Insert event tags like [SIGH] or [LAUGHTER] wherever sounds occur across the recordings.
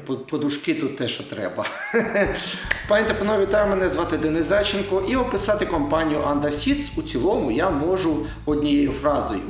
По- подушки тут те, що треба. [LAUGHS] Пані та панове, вітаю, мене звати Денис Зайченко. І описати компанію Anda Seeds у цілому я можу однією фразою.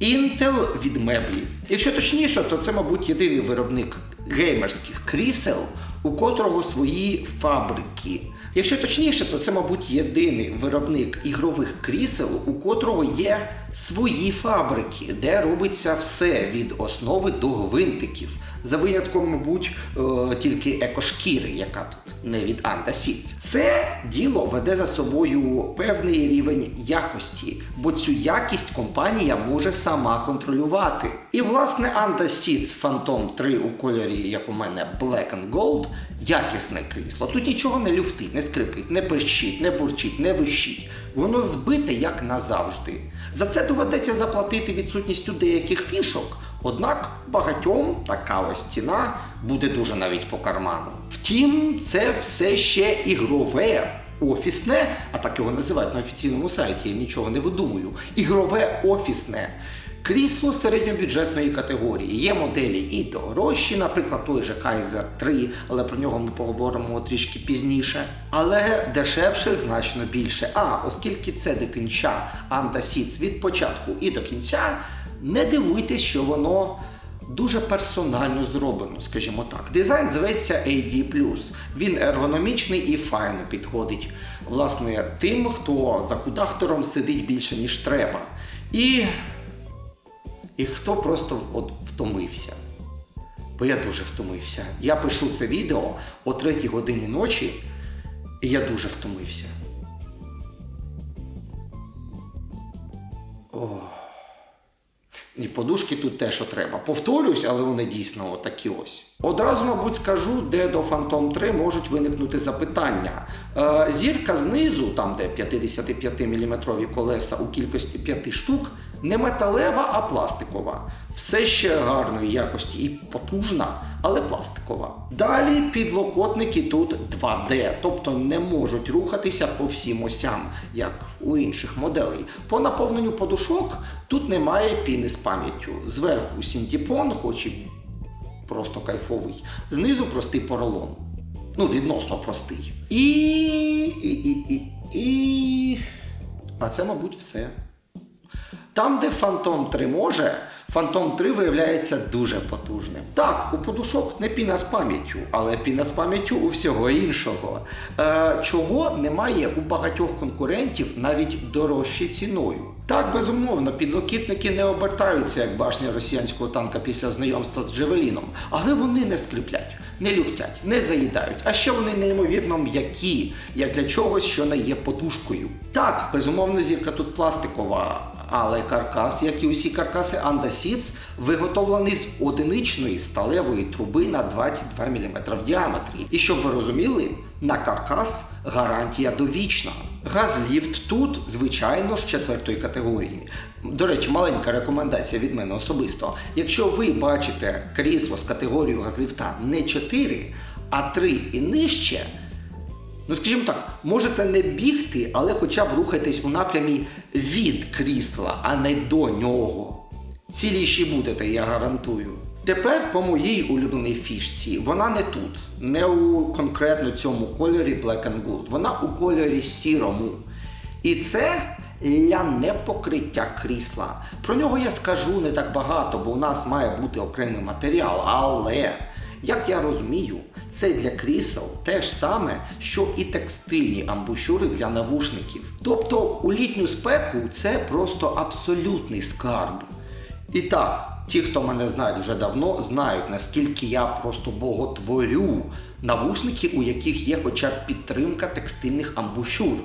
Intel від меблів. Якщо точніше, то це, мабуть, єдиний виробник геймерських крісел, у котрого свої фабрики. Якщо точніше, то це, мабуть, єдиний виробник ігрових крісел, у котрого є свої фабрики, де робиться все від основи до гвинтиків. За винятком, мабуть, е, тільки екошкіри, яка тут не від Anda Seeds. Це діло веде за собою певний рівень якості, бо цю якість компанія може сама контролювати. І власне Anda Seeds Phantom 3 у кольорі, як у мене, Black and Gold, якісне крісло. Тут нічого не люфтить, не скрипить, не пищить, не бурчить, не вищить. Воно збите як назавжди. За це доведеться заплатити відсутністю деяких фішок. Однак багатьом така ось ціна буде дуже навіть по карману. Втім, це все ще ігрове. Офісне, а так його називають на офіційному сайті, я нічого не видумую. Ігрове офісне. Крісло середньобюджетної категорії. Є моделі і дорожчі, наприклад, той же Kaiser 3, але про нього ми поговоримо трішки пізніше. Але дешевших значно більше. А оскільки це дитинча Seeds від початку і до кінця, не дивуйтесь, що воно дуже персонально зроблено, скажімо так. Дизайн зветься AD+. Він ергономічний і файно підходить власне тим, хто за кудахтором сидить більше, ніж треба. І і хто просто от втомився. Бо я дуже втомився. Я пишу це відео о 3 годині ночі, і я дуже втомився. Ох. І подушки тут те, що треба. Повторюсь, але вони дійсно отакі ось. Одразу, мабуть, скажу, де до Phantom 3 можуть виникнути запитання. Е, зірка знизу, там де 55-мм колеса у кількості 5 штук, не металева, а пластикова. Все ще гарної якості і потужна, але пластикова. Далі підлокотники тут 2D, тобто не можуть рухатися по всім осям, як у інших моделей. По наповненню подушок тут немає піни з пам'яттю. Зверху синтепон, хоч і просто кайфовий. Знизу простий поролон. Ну, відносно простий. І. і, і, і, і... А це, мабуть, все. Там, де Phantom 3 може, Phantom 3 виявляється дуже потужним. Так, у подушок не піна з пам'яттю, але піна з пам'яттю у всього іншого. Е, чого немає у багатьох конкурентів навіть дорожче ціною. Так, безумовно, підлокітники не обертаються, як башня росіянського танка після знайомства з Джевеліном, але вони не скріплять, не люфтять, не заїдають, а ще вони неймовірно м'які, як для чогось, що не є подушкою. Так, безумовно, зірка тут пластикова. Але каркас, як і усі каркаси Seeds, виготовлений з одиничної сталевої труби на 22 мм в діаметрі. І щоб ви розуміли, на каркас гарантія довічна. Газліфт тут, звичайно, з четвертої категорії. До речі, маленька рекомендація від мене особисто. Якщо ви бачите крісло з категорією газліфта не 4, а 3 і нижче. Ну, скажімо так, можете не бігти, але хоча б рухайтесь у напрямі від крісла, а не до нього. Ціліші будете, я гарантую. Тепер по моїй улюбленій фішці. Вона не тут, не у конкретно цьому кольорі Black and Gold. Вона у кольорі сірому. І це ляне покриття крісла. Про нього я скажу не так багато, бо у нас має бути окремий матеріал, але. Як я розумію, це для крісел те ж саме, що і текстильні амбушури для навушників. Тобто у літню спеку це просто абсолютний скарб. І так, ті, хто мене знають вже давно, знають, наскільки я просто боготворю навушники, у яких є хоча б підтримка текстильних амбушур.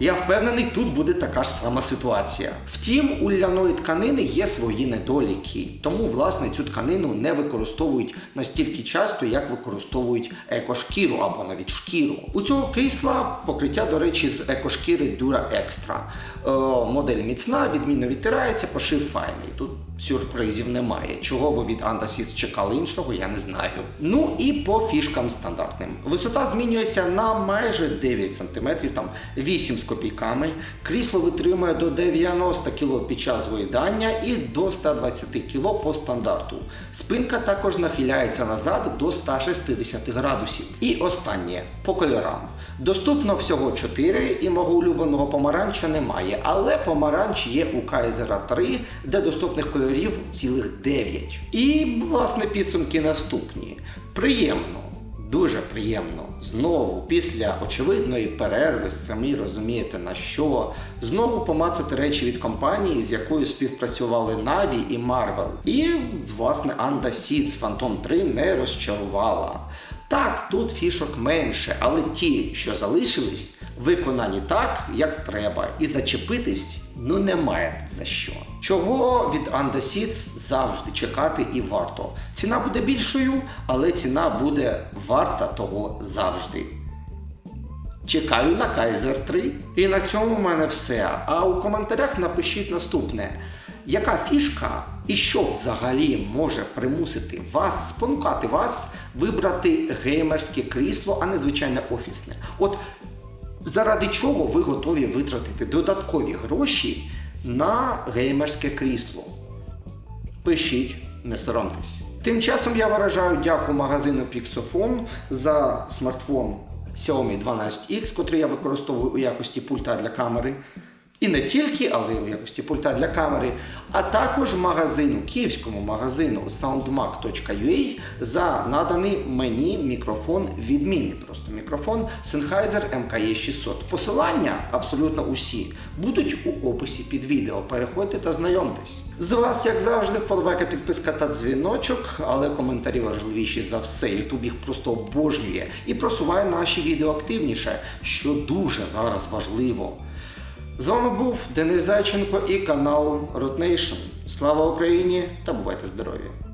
Я впевнений, тут буде така ж сама ситуація. Втім, у ляної тканини є свої недоліки, тому власне цю тканину не використовують настільки часто, як використовують екошкіру або навіть шкіру. У цього крісла покриття, до речі, з екошкіри Dura Extra. Е, модель міцна, відмінно відтирається, пошив файний. Тут сюрпризів немає. Чого ви від Seeds чекали іншого, я не знаю. Ну і по фішкам стандартним. Висота змінюється на майже 9 см, там 8 з копійками. Крісло витримує до 90 кг під час виїдання і до 120 кг по стандарту. Спинка також нахиляється назад до 160 градусів. І останнє по кольорам. Доступно всього 4 і мого улюбленого помаранча немає, але помаранч є у Кайзера 3, де доступних кольорів цілих 9. І, власне, підсумки наступні. Приємно. Дуже приємно. Знову, після очевидної перерви, самі розумієте на що, знову помацати речі від компанії, з якою співпрацювали Na'Vi і Marvel. І, власне, Anda Seeds Phantom 3 не розчарувала. Так, тут фішок менше, але ті, що залишились, виконані так, як треба, і зачепитись ну немає за що. Чого від Seeds завжди чекати і варто. Ціна буде більшою, але ціна буде варта того завжди. Чекаю на Kaiser 3. І на цьому в мене все. А у коментарях напишіть наступне. Яка фішка і що взагалі може примусити вас, спонукати вас вибрати геймерське крісло, а не звичайне офісне? От заради чого ви готові витратити додаткові гроші на геймерське крісло? Пишіть, не соромтесь. Тим часом я виражаю дяку магазину Pixofon за смартфон Xiaomi 12X, котрий я використовую у якості пульта для камери. І не тільки, але в якості пульта для камери, а також магазину, київському магазину soundmac.ua за наданий мені мікрофон відмінний. Просто мікрофон Sennheiser MKE 600. Посилання абсолютно усі будуть у описі під відео. Переходьте та знайомтесь. З вас, як завжди, вподобайка, підписка та дзвіночок, але коментарі важливіші за все. Ютуб їх просто обожнює і просуває наші відео активніше, що дуже зараз важливо. З вами був Денис Зайченко і канал Ротнейшн. Слава Україні та бувайте здорові!